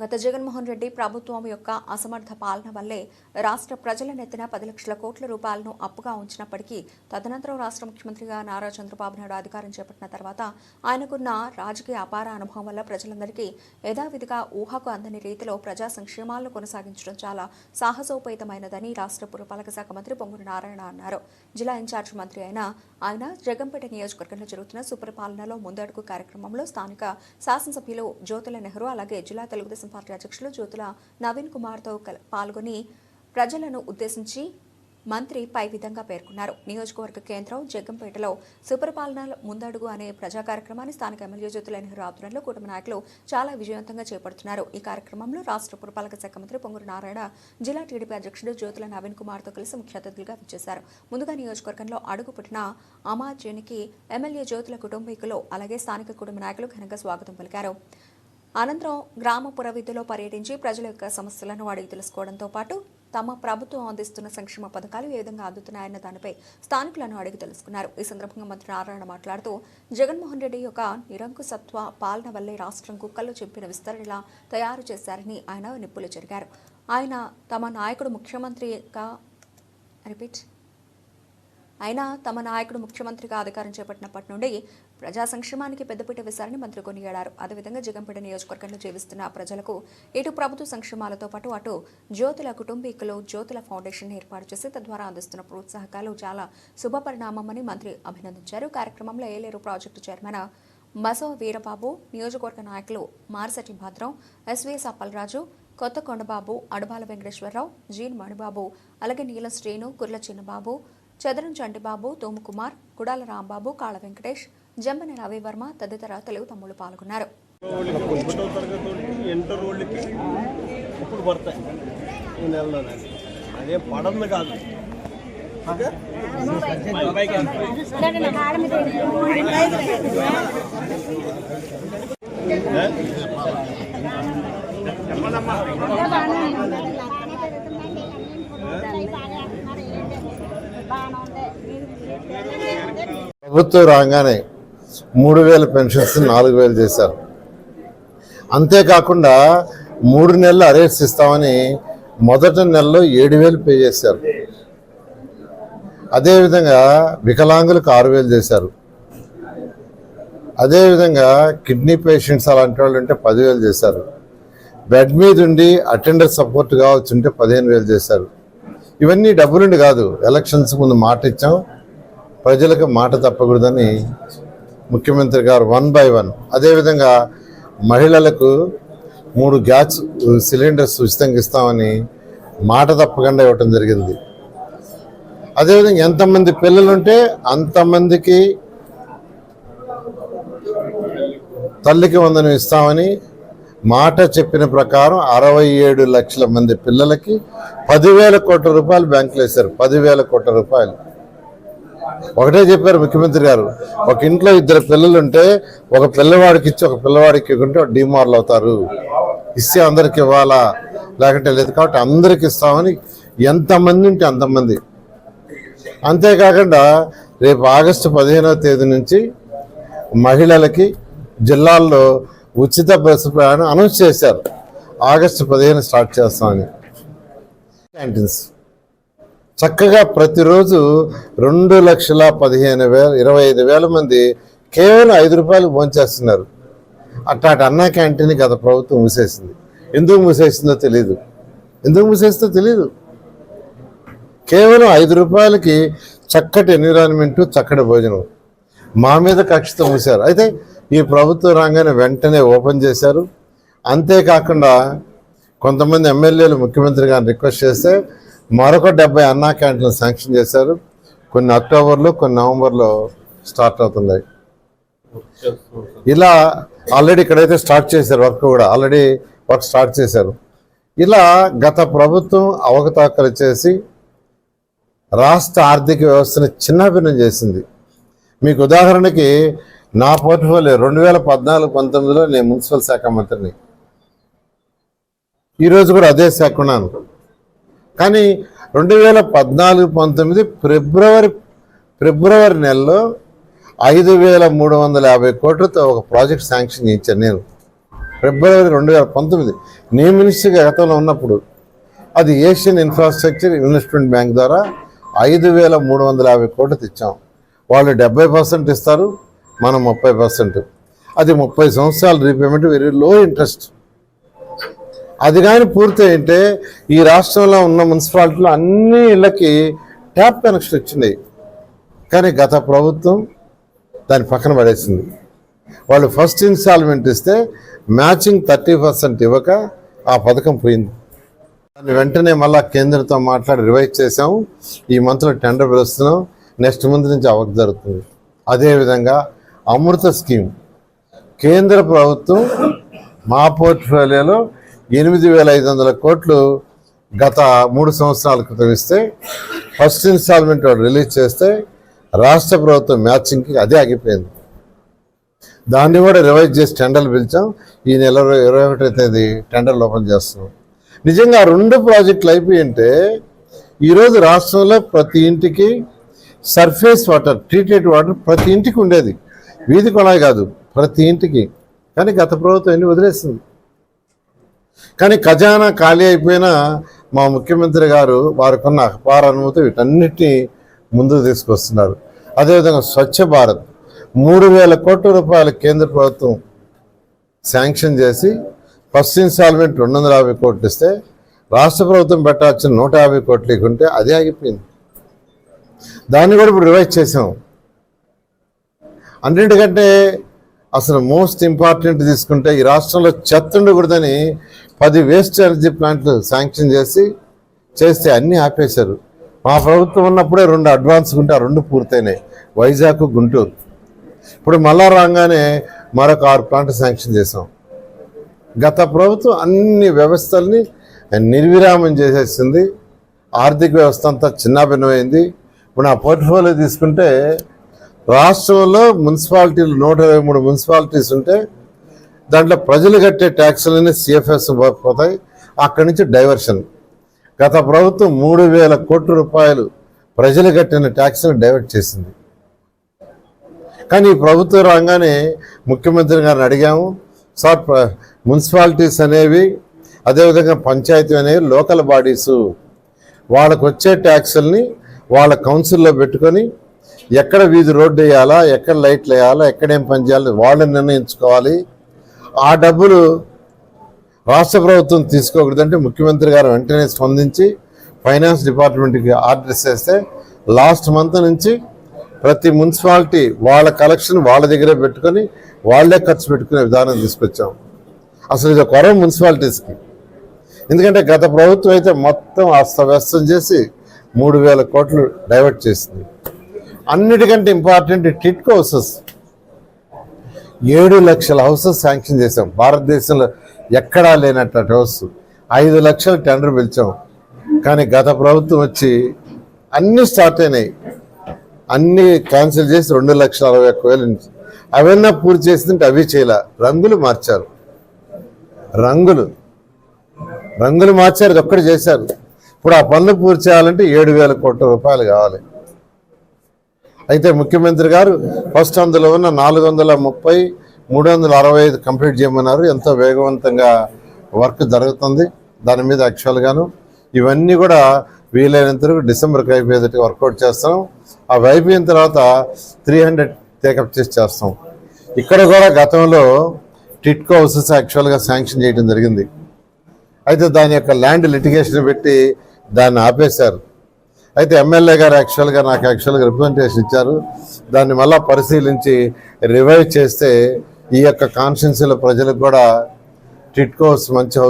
గత జగన్మోహన్ రెడ్డి ప్రభుత్వం యొక్క అసమర్థ పాలన వల్లే రాష్ట్ర ప్రజల నెత్తిన పది లక్షల కోట్ల రూపాయలను అప్పుగా ఉంచినప్పటికీ తదనంతరం రాష్ట్ర ముఖ్యమంత్రిగా నారా చంద్రబాబు నాయుడు అధికారం చేపట్టిన తర్వాత ఆయనకున్న రాజకీయ అపార అనుభవం వల్ల ప్రజలందరికీ యథావిధిగా ఊహకు అందని రీతిలో ప్రజా సంక్షేమాలను కొనసాగించడం చాలా సాహసోపేతమైనదని రాష్ట్ర పురపాలక శాఖ మంత్రి పొంగురు నారాయణ అన్నారు. జిల్లా ఇన్ఛార్జ్ మంత్రి అయిన ఆయన జగంపేట నియోజకవర్గంలో జరుగుతున్న సుపరిపాలనలో ముందడుగు కార్యక్రమంలో స్థానిక శాసనసభ్యులు జ్యోతుల నెహ్రూ అలాగే జిల్లా తెలుగుదేశం పార్టీ అధ్యక్షులు జ్యోతుల నవీన్ కుమార్తో పాల్గొని ప్రజలను ఉద్దేశించి మంత్రి పై విధంగా పేర్కొన్నారు. నియోజకవర్గ కేంద్రం జగ్గంపేటలో సుపరిపాలన ముందడుగు అనే ప్రజా కార్యక్రమాన్ని స్థానిక ఎమ్మెల్యే జ్యోతుల నెహ్రూ ఆధ్వర్యంలో కూటమి నాయకులు చాలా విజయవంతంగా చేపడుతున్నారు. ఈ కార్యక్రమంలో రాష్ట్ర పురపాలక శాఖ మంత్రి పొంగురు నారాయణ జిల్లా టీడీపీ అధ్యక్షుడు జ్యోతుల నవీన్ కుమార్తో కలిసి ముఖ్య అతిథులుగా విచ్చేశారు. ముందుగా నియోజకవర్గంలో అడుగుపెట్టిన అమాజ్యానికి ఎమ్మెల్యే జ్యోతుల కుటుంబీకులు అలాగే స్థానిక కుటుంబ నాయకులు ఘనంగా స్వాగతం పలికారు. అనంతరం గ్రామ పురవీధిలో పర్యటించి ప్రజల యొక్క సమస్యలను అడిగి తెలుసుకోవడంతో పాటు తమ ప్రభుత్వం అందిస్తున్న సంక్షేమ పథకాలు ఏ విధంగా అందుతున్నాయన్న దానిపై స్థానికులను అడిగి తెలుసుకున్నారు. ఈ సందర్భంగా మంత్రి నారాయణ మాట్లాడుతూ జగన్మోహన్ రెడ్డి యొక్క నిరంకుశత్వ పాలన వల్లే రాష్ట్రం కుక్కల్లో చెప్పిన విస్తరణలా తయారు చేశారని ఆయన నిప్పులు జరిగారు ఆయన తమ నాయకుడు ముఖ్యమంత్రిగా రిపీట్. అయినా తమ నాయకుడు ముఖ్యమంత్రిగా అధికారం చేపట్టినప్పటి నుండి ప్రజా సంక్షేమానికి పెద్దపీట వేశారని మంత్రి కొనియాడారు. అదేవిధంగా జగంపేట నియోజకవర్గంలో జీవిస్తున్న ప్రజలకు ఇటు ప్రభుత్వ సంక్షేమాలతో పాటు అటు జ్యోతుల కుటుంబీకులు జ్యోతుల ఫౌండేషన్ ఏర్పాటు చేసి తద్వారా అందిస్తున్న ప్రోత్సాహకాలు చాలా శుభపరిణామమని మంత్రి అభినందించారు. కార్యక్రమంలో ఏలేరు ప్రాజెక్టు చైర్మన్ మసో వీరబాబు నియోజకవర్గ నాయకులు మార్సటి భద్రం ఎస్వీఎస్ అప్పలరాజు కొత్త కొండబాబు అడబాల వెంకటేశ్వరరావు జీన్ మణిబాబు అలాగే నీలం శ్రీను కుర్ల చిన్నబాబు చదరం చంటిబాబు తోముకుమార్ కుడాల రాంబాబు కాళ వెంకటేష్ జంబని రవివర్మ తదితర తెలుగు తమ్ముళ్ళు పాల్గొన్నారు. ఒకటో తరగతి ఇంటర్ ఇప్పుడు పడతాయి ఈ అదే కాదు ప్రభుత్వం రాగానే మూడు వేల పెన్షన్స్ నాలుగు వేలు చేశారు. అంతేకాకుండా మూడు నెలలు అరేట్స్ ఇస్తామని మొదటి నెలలో ఏడు వేలు పే చేశారు. అదేవిధంగా వికలాంగులకు ఆరు వేలు చేశారు. అదేవిధంగా కిడ్నీ పేషెంట్స్ అలాంటి వాళ్ళు ఉంటే పదివేలు చేశారు. బెడ్ మీద ఉండి అటెండర్ సపోర్ట్ కావచ్చు ఉంటే పదిహేను వేలు చేశారు. ఇవన్నీ డబ్బులుండి కాదు ఎలక్షన్స్ ముందు మాట ఇచ్చాం. ప్రజలకు మాట తప్పకూడదని ముఖ్యమంత్రి గారు వన్ బై వన్. అదేవిధంగా మహిళలకు మూడు గ్యాస్ సిలిండర్స్ ఉచితంగా ఇస్తామని మాట తప్పకుండా ఇవ్వటం జరిగింది. అదేవిధంగా ఎంతమంది పిల్లలుంటే అంతమందికి తల్లికి వందనం ఇస్తామని మాట చెప్పిన ప్రకారం అరవై ఏడు లక్షల మంది పిల్లలకి పదివేల కోట్ల రూపాయలు బ్యాంకులో వేశారు. పదివేల కోట్ల రూపాయలు. ఒకటే చెప్పారు ముఖ్యమంత్రి గారు ఒక ఇంట్లో ఇద్దరు పిల్లలు ఉంటే ఒక పిల్లవాడికి ఇచ్చి ఒక పిల్లవాడికి ఇవ్వకుంటే డిమార్లు అవుతారు. ఇస్తే అందరికి ఇవ్వాలా? లేకుంటే లేదు కాబట్టి అందరికి ఇస్తామని ఎంతమంది ఉంటే అంతమంది. అంతేకాకుండా రేపు ఆగస్టు పదిహేనవ తేదీ నుంచి మహిళలకి జిల్లాల్లో ఉచిత బస్సు ప్రయాణం అనౌన్స్ చేశారు. ఆగస్టు పదిహేను స్టార్ట్ చేస్తామని. క్యాంటీన్స్ చక్కగా ప్రతిరోజు రెండు లక్షల పదిహేను వేల ఇరవై ఐదు వేల మంది కేవలం ఐదు రూపాయలు భోంచేస్తున్నారు. అట్లాంటి అన్నా క్యాంటీన్ గత ప్రభుత్వం మూసేసింది. ఎందుకు మూసేసిందో తెలియదు ఎందుకు మూసేస్తుందో తెలియదు కేవలం ఐదు రూపాయలకి చక్కటి ఎన్విరాన్మెంటు చక్కటి భోజనం మా మీద కక్షతో మూసారు అయితే ఈ ప్రభుత్వ రంగాన్ని వెంటనే ఓపెన్ చేశారు. అంతేకాకుండా కొంతమంది ఎమ్మెల్యేలు ముఖ్యమంత్రి గారిని రిక్వెస్ట్ చేస్తే మరొక డెబ్బై అన్నా క్యాంటీన్లు శాంక్షన్ చేశారు. కొన్ని అక్టోబర్లో కొన్ని నవంబర్లో స్టార్ట్ అవుతున్నాయి ఇలా ఆల్రెడీ ఇక్కడైతే స్టార్ట్ చేశారు వర్క్ కూడా ఆల్రెడీ వర్క్ స్టార్ట్ చేశారు. ఇలా గత ప్రభుత్వం అవకతవకలు చేసి రాష్ట్ర ఆర్థిక వ్యవస్థను చిన్నాభిన్నం చేసింది. మీకు ఉదాహరణకి నా పోర్ట్ఫోలియో రెండు వేల పద్నాలుగు పంతొమ్మిదిలో నేను మున్సిపల్ శాఖ మంత్రిని. ఈరోజు కూడా అదే శాఖ ఉన్నాను. కానీ రెండు వేల పద్నాలుగు పంతొమ్మిది ఫిబ్రవరి ఫిబ్రవరి నెలలో ఐదు వేల మూడు వందల యాభై కోట్లతో ఒక ప్రాజెక్ట్ శాంక్షన్ చేయించాను నేను. ఫిబ్రవరి రెండు వేల పంతొమ్మిది నేను మినిస్టర్గా గతంలో ఉన్నప్పుడు అది ఏషియన్ ఇన్ఫ్రాస్ట్రక్చర్ ఇన్వెస్ట్మెంట్ బ్యాంక్ ద్వారా ఐదు వేల మూడు వందల యాభై కోట్లు తెచ్చాం. వాళ్ళు డెబ్బై పర్సెంట్ ఇస్తారు మనం ముప్పై పర్సెంట్. అది ముప్పై సంవత్సరాల రీపేమెంట్ వెరీ లో ఇంట్రెస్ట్ అది కానీ పూర్తయింటే ఈ రాష్ట్రంలో ఉన్న మున్సిపాలిటీలో అన్ని ఇళ్ళకి ట్యాప్ కనెక్షన్ వచ్చినాయి. కానీ గత ప్రభుత్వం దాన్ని పక్కన పడేసింది. వాళ్ళు ఫస్ట్ ఇన్స్టాల్మెంట్ ఇస్తే మ్యాచింగ్ థర్టీ పర్సెంట్ ఇవ్వక ఆ పథకం పోయింది. దాన్ని వెంటనే మళ్ళా కేంద్రంతో మాట్లాడి రివైజ్ చేసాము ఈ మంత్లో టెండర్ పిలుస్తున్నాం. నెక్స్ట్ మంత్ నుంచి అవ్వక జరుగుతుంది. అదేవిధంగా అమృత స్కీమ్. కేంద్ర ప్రభుత్వం మా పోర్ట్ఫోలియోలో ఎనిమిది వేల ఐదు వందల కోట్లు గత మూడు సంవత్సరాల క్రితం ఇస్తే ఫస్ట్ ఇన్స్టాల్మెంట్ వాడు రిలీజ్ చేస్తే రాష్ట్ర ప్రభుత్వం మ్యాచింగ్కి అదే ఆగిపోయింది. దాన్ని కూడా రివైజ్ చేసి టెండర్లు పిలిచాం. ఈ నెల ఇరవై- ఒకటో తేదీ టెండర్లు ఓపెన్ చేస్తున్నాం. నిజంగా రెండు ప్రాజెక్టులు అయిపోయి ఉంటే ఈరోజు రాష్ట్రంలో ప్రతి ఇంటికి సర్ఫేస్ వాటర్ ట్రీటెడ్ వాటర్ ప్రతి ఇంటికి ఉండేది. వీధి కొనాయి కాదు ప్రతి ఇంటికి. కానీ గత ప్రభుత్వం ఎన్ని వదిలేస్తుంది కానీ ఖజానా ఖాళీ అయిపోయినా మా ముఖ్యమంత్రి గారు వారికున్న అపార అనుమతి వీటన్నిటినీ ముందుకు తీసుకొస్తున్నారు. అదేవిధంగా స్వచ్ఛ భారత్ మూడు వేల కోట్ల రూపాయలు కేంద్ర ప్రభుత్వం శాంక్షన్ చేసి ఫస్ట్ ఇన్స్టాల్మెంట్ రెండు వందల యాభై కోట్లు ఇస్తే రాష్ట్ర ప్రభుత్వం పెట్టాల్సిన నూట యాభై కోట్లు ఇకుంటే అదే ఆగిపోయింది. దాన్ని కూడా ఇప్పుడు రివైజ్ చేసాం అన్నింటికంటే అసలు మోస్ట్ ఇంపార్టెంట్ తీసుకుంటే ఈ రాష్ట్రంలో చెత్త ఉండకూడదని పది వేస్ట్ ఎనర్జీ ప్లాంట్లు శాంక్షన్ చేసి చేస్తే అన్నీ ఆపేశారు. మా ప్రభుత్వం ఉన్నప్పుడే రెండు అడ్వాన్స్ ఉంటే ఆ రెండు పూర్తయినాయి. వైజాగ్ గుంటూరు. ఇప్పుడు మళ్ళా రాగానే మరొక ఆరు ప్లాంట్ శాంక్షన్ చేసాం గత ప్రభుత్వం అన్ని వ్యవస్థల్ని నిర్విరామం చేసేసింది. ఆర్థిక వ్యవస్థ అంతా చిన్నాభిన్నమైంది ఇప్పుడు నా పోర్ట్ఫోలియో తీసుకుంటే రాష్ట్రంలో మున్సిపాలిటీలు నూట ఇరవై మూడు మున్సిపాలిటీస్ ఉంటే దాంట్లో ప్రజలు కట్టే ట్యాక్సులన్నీ సిఎఫ్ఎస్ పోతాయి. అక్కడి నుంచి డైవర్షన్. గత ప్రభుత్వం మూడు వేల కోట్ల రూపాయలు ప్రజలు కట్టిన ట్యాక్స్ని డైవర్ట్ చేసింది. కానీ ఈ ప్రభుత్వం రాగానే ముఖ్యమంత్రి గారిని అడిగాము సార్ మున్సిపాలిటీస్ అనేవి అదేవిధంగా పంచాయతీ అనేవి లోకల్ బాడీసు. వాళ్ళకు వచ్చే ట్యాక్సుల్ని వాళ్ళ కౌన్సిల్లో పెట్టుకొని ఎక్కడ వీధి రోడ్డు వేయాలా ఎక్కడ లైట్లు వేయాలా ఎక్కడేం పని చేయాలి వాళ్ళని నిర్ణయించుకోవాలి. ఆ డబ్బులు రాష్ట్ర ప్రభుత్వం తీసుకోకూడదంటే ముఖ్యమంత్రి గారు వెంటనే స్పందించి ఫైనాన్స్ డిపార్ట్మెంట్కి ఆర్డర్ చేస్తే లాస్ట్ మంత్ నుంచి ప్రతి మున్సిపాలిటీ వాళ్ళ కలెక్షన్ వాళ్ళ దగ్గరే పెట్టుకొని వాళ్ళే ఖర్చు పెట్టుకునే విధానం తీసుకొచ్చాం. అసలు ఇది కొరం మున్సిపాలిటీస్కి. ఎందుకంటే గత ప్రభుత్వం అయితే మొత్తం అస్తవ్యస్తం చేసి మూడు వేల కోట్లు డైవర్ట్ చేసింది. అన్నిటికంటే ఇంపార్టెంట్ టిట్కో హౌసెస్ ఏడు లక్షల హౌసెస్ శాంక్షన్ చేసాం భారతదేశంలో ఎక్కడా లేనట్టు హౌస్. ఐదు లక్షల టెండర్ పిలిచాం. కానీ గత ప్రభుత్వం వచ్చి అన్నీ స్టార్ట్ అయినాయి. అన్నీ క్యాన్సిల్ చేసి రెండు లక్షల అరవై ఒక్క వేలు నుంచి అవన్నీ పూర్తి చేసిందంటే అవి చేయలే. రంగులు మార్చారు. రంగులు. రంగులు మార్చారు ఇది ఒక్కటి చేశారు. ఇప్పుడు ఆ పనులు పూర్తి చేయాలంటే ఏడు వేల కోట్ల రూపాయలు కావాలి. అయితే ముఖ్యమంత్రి గారు ఫస్ట్ అందులో ఉన్న నాలుగు వందల ముప్పై మూడు వందల అరవై ఐదు కంప్లీట్ చేయమన్నారు. ఎంతో వేగవంతంగా వర్క్ జరుగుతుంది దాని మీద యాక్చువల్గాను ఇవన్నీ కూడా వీలైనంత వరకు డిసెంబర్కి అయిపోయేది వర్కౌట్ చేస్తాం. అవి అయిపోయిన తర్వాత త్రీ హండ్రెడ్ టేకప్ చేసి చేస్తాం. ఇక్కడ కూడా గతంలో టిట్కో హౌసెస్ యాక్చువల్గా శాంక్షన్ చేయడం జరిగింది. అయితే దాని యొక్క ల్యాండ్ లిటిగేషన్ పెట్టి దాన్ని ఆపేశారు. అయితే ఎమ్మెల్యే గారు యాక్చువల్గా నాకు యాక్చువల్గా రిప్రజెంటేషన్ ఇచ్చారు. దాన్ని మళ్ళీ పరిశీలించి రివైవ్ చేస్తే ఈ యొక్క కాన్స్టిట్యున్సీలో ప్రజలకు కూడా టిట్కోస్ మంచి